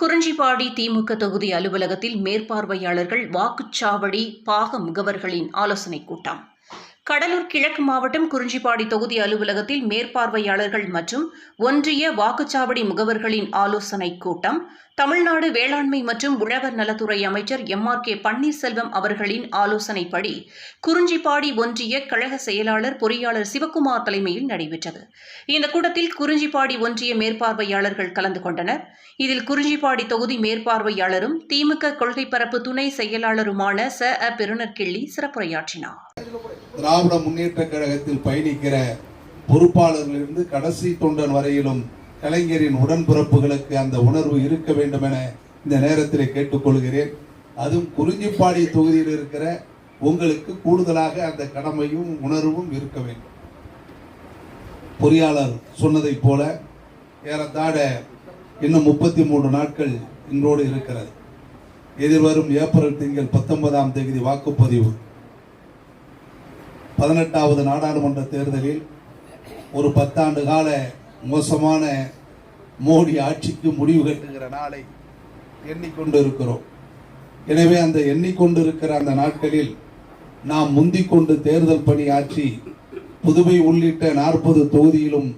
குறிஞ்சிப்பாடி திமுக தொகுதி அலுவலகத்தில் மேற்பார்வையாளர்கள் வாக்குச்சாவடி பாக முகவர்களின் ஆலோசனைக் கூட்டம். கடலூர் கிழக்கு மாவட்டம் குறிஞ்சிப்பாடி தொகுதி அலுவலகத்தில் மேற்பார்வையாளர்கள் மற்றும் ஒன்றிய வாக்குச்சாவடி முகவர்களின் ஆலோசனைக் கூட்டம். தமிழ்நாடு வேளாண்மை மற்றும் உழவர் நலத்துறை அமைச்சர் எம் ஆர் கே பன்னீர்செல்வம் அவர்களின் ஆலோசனைப்படி குறிஞ்சிப்பாடி ஒன்றிய கழக செயலாளர் பொறியாளர் சிவக்குமார் தலைமையில் நடைபெற்றது. இந்த கூட்டத்தில் குறிஞ்சிப்பாடி ஒன்றிய மேற்பார்வையாளர்கள் கலந்து கொண்டனர். இதில் குறிஞ்சிப்பாடி தொகுதி மேற்பார்வையாளரும் திமுக கொள்கை பரப்பு துணை செயலாளருமான ச. அ. பெருநற்கிள்ளி சிறப்புரையாற்றினார். திராவிட முன்னேற்ற கழகத்தில் பயணிக்கிற பொறுப்பாளர்களிலிருந்து கடைசி தொண்டன் வரையிலும் கலைஞரின் உடன்பிறப்புகளுக்கு அந்த உணர்வு இருக்க வேண்டும் என இந்த நேரத்தில் கேட்டுக்கொள்கிறேன். அதுவும் குறிஞ்சிப்பாடி தொகுதியில் இருக்கிற உங்களுக்கு கூடுதலாக அந்த கடமையும் உணர்வும் இருக்க வேண்டும். பொறியாளர் சொன்னதைப் போல ஏறத்தாழ இன்னும் முப்பத்தி மூன்று நாட்கள் இன்றோடு இருக்கிறது. எதிர்வரும் ஏப்ரல் திங்கள் பத்தொன்பதாம் தேதி வாக்குப்பதிவு. பதினெட்டாவது நாடாளுமன்ற தேர்தலில் ஒரு பத்தாண்டு கால மோசமான மோடி ஆட்சிக்கு முடிவு கட்டுகிற நாளை எண்ணிக்கொண்டு இருக்கிறோம் எனவே அந்த எண்ணிக்கொண்டிருக்கிற அந்த நாட்களில் நாம் முந்திக்கொண்டு தேர்தல் பணி ஆற்றி புதுவை உள்ளிட்ட நாற்பது தொகுதியிலும்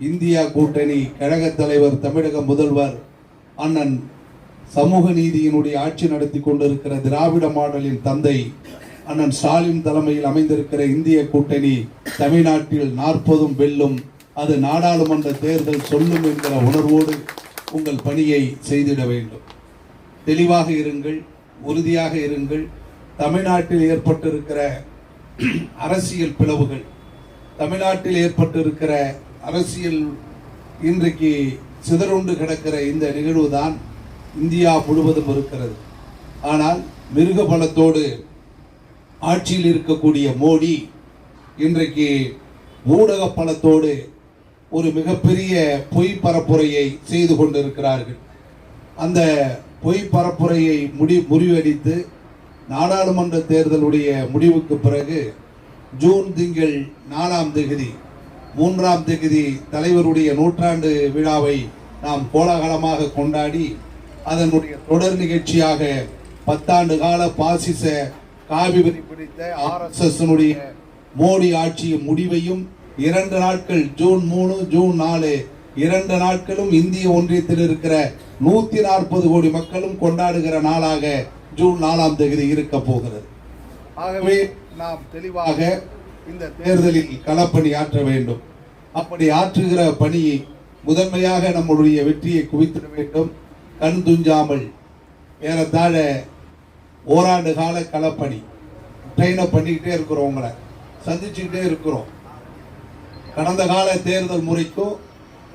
இந்தியா கூட்டணி கழகத் தலைவர் தமிழக முதல்வர் அண்ணன் சமூக நீதியினுடைய ஆட்சி நடத்தி கொண்டிருக்கிற திராவிட மாடலின் தந்தை அண்ணன் ஸ்டாலின் தலைமையில் அமைந்திருக்கிற இந்திய கூட்டணி தமிழ்நாட்டில் நாற்பதும் வெல்லும் அது நாடாளுமன்ற தேர்தல் சொல்லும் என்கிற உணர்வோடு உங்கள் பணியை செய்திட வேண்டும். தெளிவாக இருங்கள் உறுதியாக இருங்கள். தமிழ்நாட்டில் ஏற்பட்டிருக்கிற அரசியல் பிளவுகள் தமிழ்நாட்டில் ஏற்பட்டிருக்கிற அரசியல் இன்றைக்கு சிதறுண்டு கிடக்கிற இந்த நிகழ்வு தான் இந்தியா முழுவதும் இருக்கிறது. ஆனால் மிருக பலத்தோடு ஆட்சியில் இருக்கக்கூடிய மோடி இன்றைக்கு ஊடக பலத்தோடு ஒரு மிகப்பெரிய பொய் பரப்புரையை செய்து கொண்டிருக்கிறார்கள். அந்த பொய் பரப்புரையை முடி முறியடித்து நாடாளுமன்ற தேர்தலுடைய முடிவுக்கு பிறகு ஜூன் திங்கள் நாலாம் தேதி மூன்றாம் தேதி தலைவருடைய நூற்றாண்டு விழாவை நாம் கோலாகலமாக கொண்டாடி அதனுடைய தொடர் நிகழ்ச்சியாக பத்தாண்டு கால பாசிச காவிரி பிடித்த ஆர்எஸ்எஸ்னுடைய மோடி ஆட்சியின் முடிவையும் இரண்டு நாட்கள் ஜூன் மூணு ஜூன் நாலு. இரண்டு நாட்களும் இந்திய ஒன்றியத்தில் இருக்கிற நூத்தி நாற்பது கோடி மக்களும் கொண்டாடுகிற நாளாக ஜூன் நாலாம் தேதி இருக்க போகிறது. ஆகவே நாம் தெளிவாக இந்த தேர்தலில் களப்பணி ஆற்ற வேண்டும். அப்படி ஆற்றுகிற பணியை முதன்மையாக நம்முடைய வெற்றியை குவித்திட வேண்டும். கண் துஞ்சாமல் ஏறத்தாழ ஓராண்டு கால களப்பணி. ட்ரெயினை பண்ணிக்கிட்டே இருக்கிறோம் உங்களை. சந்திச்சுக்கிட்டே இருக்கிறோம். கடந்த கால தேர்தல் முறைக்கும்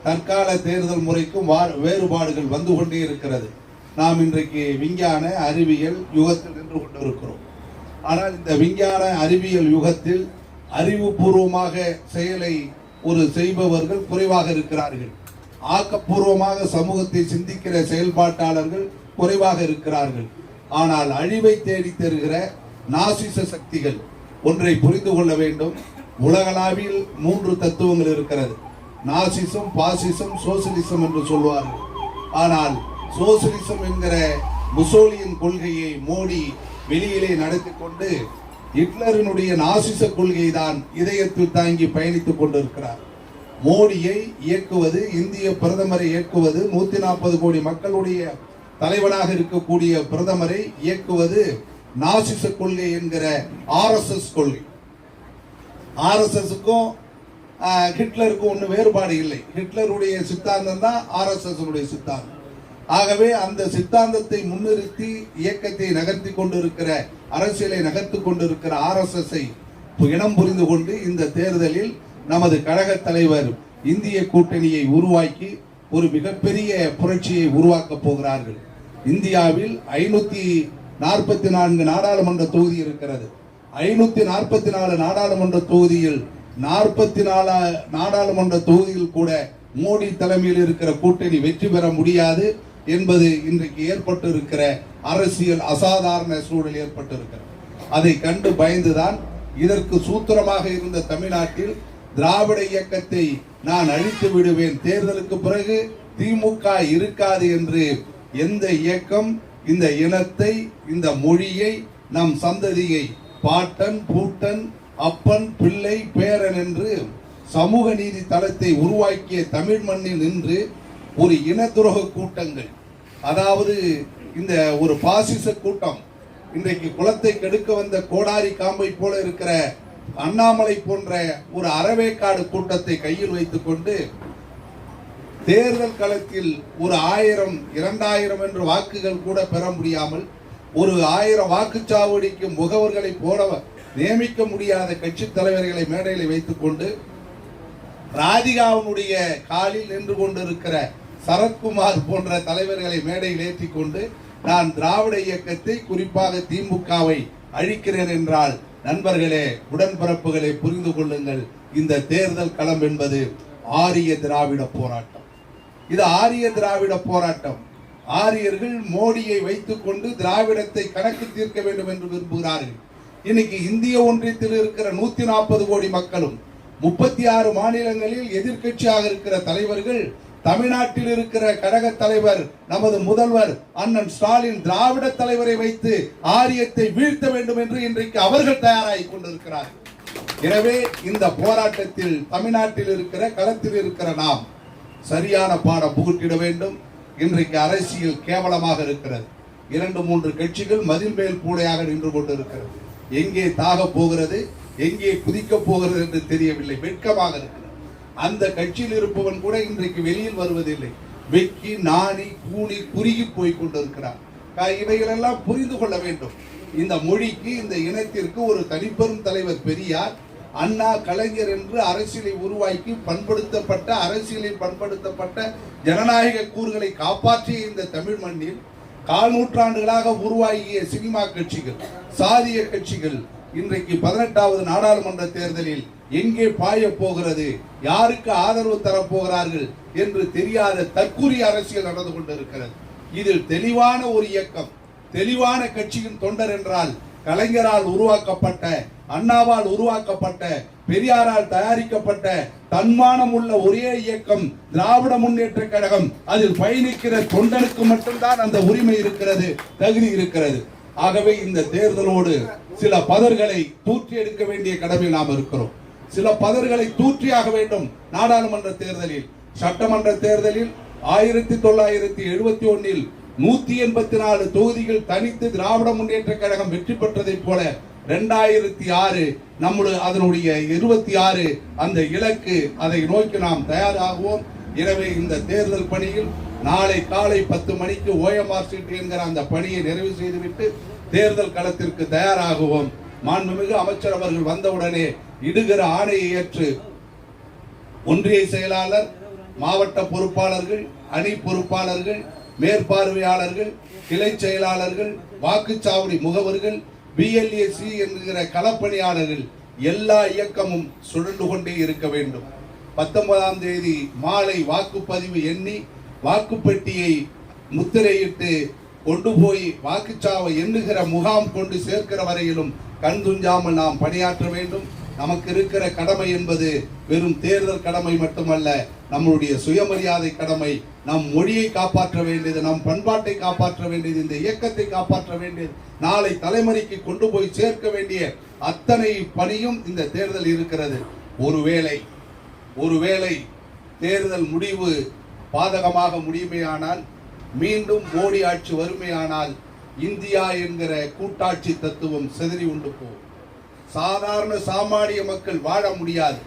தற்கால தேர்தல் முறைக்கும் வா- வேறுபாடுகள் வந்து கொண்டே இருக்கிறது. நாம் இன்றைக்கு விஞ்ஞான அறிவியல் யுகத்தில் நின்று கொண்டிருக்கிறோம். ஆனால் இந்த விஞ்ஞான அறிவியல் யுகத்தில் அறிவுபூர்வமாக செயலை ஒரு செய்பவர்கள் குறைவாக இருக்கிறார்கள். ஆக்கப்பூர்வமாக சமூகத்தை சிந்திக்கிற செயல்பாட்டாளர்கள் குறைவாக இருக்கிறார்கள். ஆனால் அழிவை தேடி தருகிற நாசிச சக்திகள் ஒன்றை புரிந்து கொள்ள வேண்டும். உலகளாவில் மூன்று தத்துவங்கள் இருக்கிறது. நாசிசம் பாசிசம் சோசியலிசம் என்று சொல்வார்கள். ஆனால் சோசியலிசம் என்கிற முசோலியின் கொள்கையை மோடி வெளியிலே நடத்தி கொண்டு ஹிட்லரினுடைய நாசிச கொள்கை தான் இதயத்தில் தாங்கி பயணித்துக் கொண்டிருக்கிறார். மோடியை இயக்குவது இந்திய பிரதமரை இயக்குவது நூத்தி நாற்பது கோடி மக்களுடைய தலைவனாக இருக்கக்கூடிய பிரதமரை இயக்குவது நாசிச கொள்கை என்கிற ஆர்எஸ்எஸ் கொள்கை. ஆர்எஸ்எஸ்க்கும் ஹிட்லருக்கும் ஒன்றும் வேறுபாடு இல்லை. ஹிட்லருடைய சித்தாந்தம் தான் ஆர்எஸ்எஸ்னுடைய சித்தாந்தம். ஆகவே அந்த சித்தாந்தத்தை முன்னிறுத்தி இயக்கத்தை நகர்த்தி கொண்டிருக்கிற அரசியலை நகர்த்து கொண்டிருக்கிற ஆர்எஸ்எஸ்ஐ இனம் புரிந்து கொண்டு இந்த தேர்தலில் நமது கழக தலைவர் இந்திய கூட்டணியை உருவாக்கி ஒரு மிகப்பெரிய புரட்சியை உருவாக்கப் போகிறார்கள். இந்தியாவில் ஐநூத்தி நாற்பத்தி நான்கு நாடாளுமன்ற தொகுதி இருக்கிறது. ஐநூத்தி நாற்பத்தி நாலு நாடாளுமன்ற தொகுதியில் நாற்பத்தி நாலு நாடாளுமன்ற தொகுதியில் கூட மோடி தலைமையில் இருக்கிற கூட்டணி வெற்றி பெற முடியாது என்பது இன்றைக்கு ஏற்பட்டு இருக்கிற அரசியல் அசாதாரண சூழல் ஏற்பட்டு இருக்கிறது அதை கண்டு பயந்துதான் இதற்கு சூத்திரமாக இருந்த தமிழ்நாட்டில் திராவிட இயக்கத்தை நான் அழித்து விடுவேன். தேர்தலுக்கு பிறகு திமுக இருக்காது என்று எந்த இயக்கம் இந்த இனத்தை இந்த மொழியை நம் சந்ததியை பாட்டன் பூட்டன் அப்பன் பிள்ளை பேரன் என்று சமூக நீதி தளத்தை உருவாக்கிய தமிழ் மண்ணில் நின்று ஒரு இன கூட்டங்கள். அதாவது இந்த ஒரு பாசிச கூட்டம். இன்றைக்கு குளத்தை கெடுக்க வந்த கோடாரி காம்பை போல இருக்கிற அண்ணாமலை போன்ற ஒரு அறவேக்காடு கூட்டத்தை கையில் வைத்துக்கொண்டு தேர்தல் களத்தில் ஒரு ஆயிரம் இரண்டாயிரம் என்ற வாக்குகள் கூட பெற முடியாமல் ஒரு ஆயிரம் வாக்குச்சாவடிக்கு முகவர்களை போட நியமிக்க முடியாத கட்சி தலைவர்களை மேடையில் வைத்துக்கொண்டு ராதிகாவினுடைய காலில் நின்று கொண்டிருக்கிற சரத்குமார் போன்ற தலைவர்களை மேடையில் ஏற்றிக் கொண்டு நான் திராவிட இயக்கத்தை குறிப்பாக திமுகவை அழிக்கிறேன் என்றால் நண்பர்களே உடன்பிறப்புகளை புரிந்து கொள்ளுங்கள். இந்த தேர்தல் களம் என்பது ஆரிய திராவிட போராட்டம். இது ஆரிய திராவிட போராட்டம். ஆரியர்கள் மோடியை வைத்துக்கொண்டு திராவிடத்தை கணக்கு தீர்க்க வேண்டும் என்று விரும்புகிறார்கள். இன்னைக்கு இந்திய ஒன்றியத்தில் இருக்கிற நூத்தி நாற்பது கோடி மக்களும் முப்பத்தி ஆறு மாநிலங்களில் எதிர்க்கட்சியாக இருக்கிற தலைவர்கள் தமிழ்நாட்டில் இருக்கிற கழக தலைவர் நமது முதல்வர் அண்ணன் ஸ்டாலின் திராவிட தலைவரை வைத்து ஆரியத்தை வீழ்த்த வேண்டும் என்று இன்றைக்கு அவர்கள் தயாராகி கொண்டிருக்கிறார் எனவே இந்த போராட்டத்தில் தமிழ்நாட்டில் இருக்கிற களத்தில் இருக்கிற நாம் சரியான பாடம் புகுட்டிட வேண்டும். இன்றைக்கு அரசியல் கேவலமாக இருக்கிறது. இரண்டு மூன்று கட்சிகள் மதில் மேல் கூடையாக நின்று கொண்டிருக்கிறது. எங்கே தாக போகிறது எங்கே குதிக்க போகிறது என்று தெரியவில்லை. வெட்கமாக இருக்கிறது. அந்த கட்சியில் இருப்பவன் கூட இன்றைக்கு வெளியில் வருவதில்லை. வெக்கி நாணி கூணி குறுகி போய் கொண்டிருக்கிறார். இவைகளெல்லாம் புரிந்து கொள்ள வேண்டும். இந்த மொழிக்கு இந்த இனத்திற்கு ஒரு தனிப்பெரும் தலைவர் பெரியார் அண்ணா கலைஞர் என்று அரசியலை உருவாக்கி பண்படுத்தப்பட்ட அரசியலில் பண்படுத்தப்பட்ட ஜனநாயக கூறுகளை காப்பாற்றிய இந்த தமிழ் மண்ணில் கால் நூற்றாண்டுகளாக உருவாகிய சினிமா கட்சிகள் சாதிய கட்சிகள் இன்றைக்கு பதினெட்டாவது நாடாளுமன்ற தேர்தலில் எங்கே பாய போகிறது யாருக்கு ஆதரவு தரப்போகிறார்கள் என்று தெரியாத தற்கூறிய அரசியல் நடந்து கொண்டிருக்கிறது. இதில் தெளிவான ஒரு இயக்கம் தெளிவான கட்சியின் தொண்டர் என்றால் கலைஞரால் உருவாக்கப்பட்ட அண்ணாவால் உருவாக்கப்பட்ட பெரியாரால் தயாரிக்கப்பட்ட தன்மானம் உள்ள ஒரே இயக்கம் திராவிட முன்னேற்ற கழகம். அதில் பயணிக்கிற தொண்டனுக்கு மட்டும்தான் அந்த உரிமை இருக்கிறது தகுதி இருக்கிறது. ஆகவே இந்த தேர்தலோடு சில பதர்களை தூற்றி எடுக்க வேண்டிய கடமை நாம் இருக்கிறோம். சில பதர்களை தூற்றியாக வேண்டும் நாடாளுமன்ற தேர்தலில். சட்டமன்ற தேர்தலில் ஆயிரத்தி தொள்ளாயிரத்தி எழுபத்தி ஒன்னில் நூத்தி எண்பத்தி நாலு தொகுதிகள் தனித்து திராவிட முன்னேற்ற கழகம் வெற்றி பெற்றதைப் போல ரெண்டாயிரத்தி ஆறு நம்முடைய அதனுடைய இருபத்தி ஆறு அந்த இலக்கு அதை நோக்கி நாம் தயாராகுவோம். எனவே இந்த தேர்தல் பணியில் நாளை காலை பத்து மணிக்கு ஓஎம்ஆர் சீட் என்கிற அந்த பணியை நிறைவு செய்துவிட்டு தேர்தல் களத்திற்கு தயாராகுவோம். மாண்புமிகு அமைச்சர் அவர்கள் வந்தவுடனே இடுகிற ஆணையை ஏற்று ஒன்றிய செயலாளர் மாவட்ட பொறுப்பாளர்கள் அணி பொறுப்பாளர்கள் மேற்பார்வையாளர்கள் கிளை செயலாளர்கள் வாக்குச்சாவடி முகவர்கள் பிஎல்ஏசி என்கிற களப்பணியாளர்கள் எல்லா இயக்கமும் சுழன்று கொண்டே இருக்க வேண்டும். பத்தொன்பதாம் தேதி மாலை வாக்குப்பதிவு எண்ணி வாக்குப்பெட்டியை முத்திரையிட்டு கொண்டு போய் வாக்குச்சாவை எண்ணுகிற முகாம் கொண்டு சேர்க்கிற வரையிலும் கண் துஞ்சாமல் நாம் பணியாற்ற வேண்டும். நமக்கு இருக்கிற கடமை என்பது வெறும் தேர்தல் கடமை மட்டுமல்ல நம்மளுடைய சுயமரியாதை கடமை நம் மொழியை காப்பாற்ற வேண்டியது நம் பண்பாட்டை காப்பாற்ற வேண்டியது இந்த இயக்கத்தை காப்பாற்ற வேண்டியது நாளை தலைமுறைக்கு கொண்டு போய் சேர்க்க வேண்டிய அத்தனை பணியும் இந்த தேர்தல் இருக்கிறது. ஒருவேளை ஒருவேளை தேர்தல் முடிவு பாதகமாக முடியுமேயானால் மீண்டும் மோடி ஆட்சி வறுமையானால் இந்தியா என்கிற கூட்டாட்சி தத்துவம் சிதறி உண்டு போகும். சாதாரண சாமானிய மக்கள் வாழ முடியாது.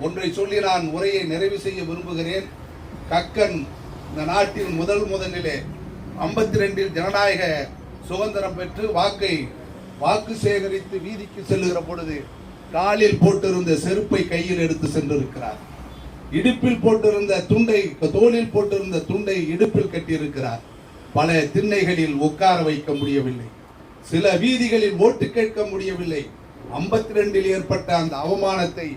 ஒன்றை சொல்லி நான் உரையை நிறைவு செய்ய விரும்புகிறேன். கக்கன் இந்த நாட்டில் முதல் முதலிலே ஐம்பத்தி ரெண்டில் ஜனநாயக சுதந்திரம் பெற்று வாக்கை வாக்கு சேகரித்து வீதிக்கு செல்லுகிற பொழுது காலில் போட்டிருந்த செருப்பை கையில் எடுத்து சென்றிருக்கிறார். இடுப்பில் போட்டிருந்த துண்டை தோளில் போட்டிருந்த துண்டை இடுப்பில் கட்டியிருக்கிறார். பல திண்ணைகளில் உட்கார வைக்க முடியவில்லை. சில வீதிகளில் ஓட்டு கேட்க முடியவில்லை. ஐம்பத்தி ரெண்டில் ஏற்பட்ட அந்த அவமானத்தை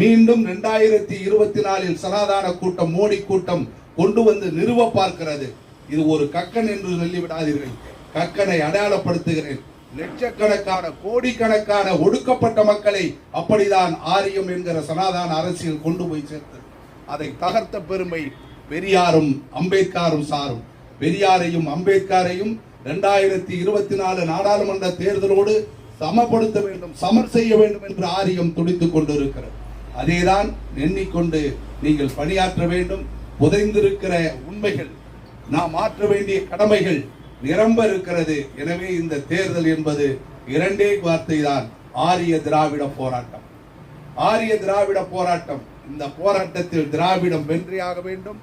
மீண்டும் இரண்டாயிரத்தி இருபத்தி நாலில் சனாதான கூட்டம் மோடி கூட்டம் கொண்டு வந்து நிறுவ பார்க்கிறது. இது ஒரு கக்கன் என்று சொல்லிவிடாதீர்கள். கக்கனை அடையாளப்படுத்துகிறேன். லட்சக்கணக்கான கோடிக்கணக்கான ஒடுக்கப்பட்ட மக்களை அப்படிதான் ஆரியம் என்கிற சனாதான அரசியல் கொண்டு போய் சேர்த்தது. அதை தகர்த்த பெருமை பெரியாரும் அம்பேத்கரும் சாரும். பெரியாரையும் அம்பேத்கரையும் இரண்டாயிரத்தி இருபத்தி நாலு நாடாளுமன்ற தேர்தலோடு சமப்படுத்த வேண்டும் சமர் செய்ய வேண்டும் என்று ஆரியம் துடித்துக் கொண்டிருக்கிறது. அதேதான் எண்ணிக்கொண்டு நீங்கள் பணியாற்ற வேண்டும். புதைந்திருக்கிற உண்மைகள் நாம் மாற்ற வேண்டிய கடமைகள் நிரம்ப இருக்கிறது. எனவே இந்த தேர்தல் என்பது இரண்டே வார்த்தை தான் ஆரிய திராவிட போராட்டம். ஆரிய திராவிட போராட்டம் இந்த போராட்டத்தில் திராவிடம் வென்றியாக வேண்டும்.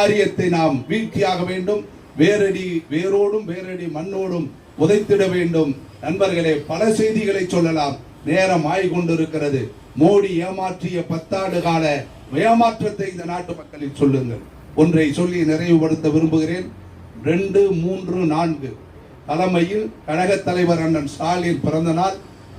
ஆரியத்தை நாம் வீழ்த்தியாக வேண்டும். வேரடி வேரோடும் வேரடி மண்ணோடும் புதைத்திட வேண்டும். நண்பர்களே பல செய்திகளை சொல்லலாம். நேரம் ஆய்கொண்டிருக்கிறது. மோடி ஏமாற்றிய பத்தாண்டு கால ஏமாற்றத்தை இந்த நாட்டு மக்களில் சொல்லுங்கள். ஒன்றை சொல்லி நிறைவுபடுத்த விரும்புகிறேன். ரெண்டு மூன்று நான்கு. தலைமையில் கழகத் தலைவர் அண்ணன் ஸ்டாலின் பிறந்த நாள்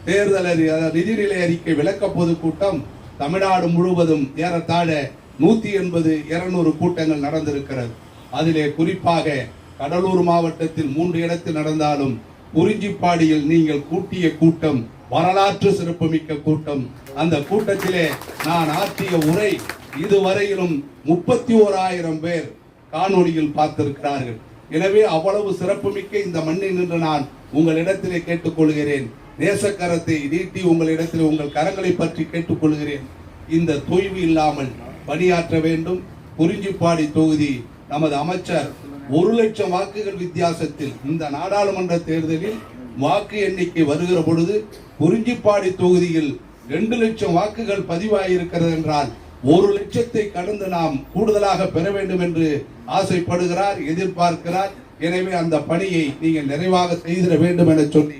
தேர்தல் நிதிநிலை அறிக்கை விளக்க பொதுக்கூட்டம் தமிழ்நாடு முழுவதும் ஏறத்தாழ நூத்தி எண்பது இருநூறு கூட்டங்கள் நடந்திருக்கிறது. அதிலே குறிப்பாக கடலூர் மாவட்டத்தில் மூன்று இடத்தில் நடந்தாலும் குறிஞ்சிப்பாடியில் நீங்கள் கூட்டிய கூட்டம் வரலாற்று சிறப்புமிக்க கூட்டம். அந்த கூட்டத்திலே நான் ஆற்றிய உரை இதுவரையிலும் முப்பத்தி ஓராயிரம் பேர் காணொளியில் பார்த்திருக்கிறார்கள். எனவே அவ்வளவு சிறப்புமிக்க இந்த மண்ணில் நின்று நான் உங்களிடத்திலே கேட்டுக்கொள்கிறேன். நேசக்கரத்தை நீட்டி உங்களிடத்தில் உங்கள் கரங்களை பற்றி கேட்டுக்கொள்கிறேன். இந்த தொய்வு இல்லாமல் பணியாற்ற வேண்டும். குறிஞ்சிப்பாடி தொகுதி நமது அமைச்சர் ஒரு லட்சம் வாக்குகள் வித்தியாசத்தில் இந்த நாடாளுமன்ற தேர்தலில் வாக்கு எண்ணிக்கை வருகிற பொழுது குறிஞ்சிப்பாடி தொகுதியில் ரெண்டு லட்சம் வாக்குகள் பதிவாயிருக்கிறது என்றால் ஒரு லட்சத்தை கடந்து நாம் கூடுதலாக பெற வேண்டும் என்று ஆசைப்படுகிறார் எதிர்பார்க்கிறார். எனவே அந்த பணியை நீங்கள் நிறைவாக செய்திட வேண்டும் என சொல்லி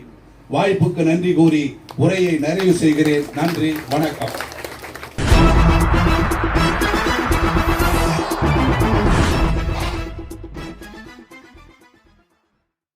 வாய்ப்புக்கு நன்றி கூறி உரையை நிறைவு செய்கிறேன். நன்றி வணக்கம்.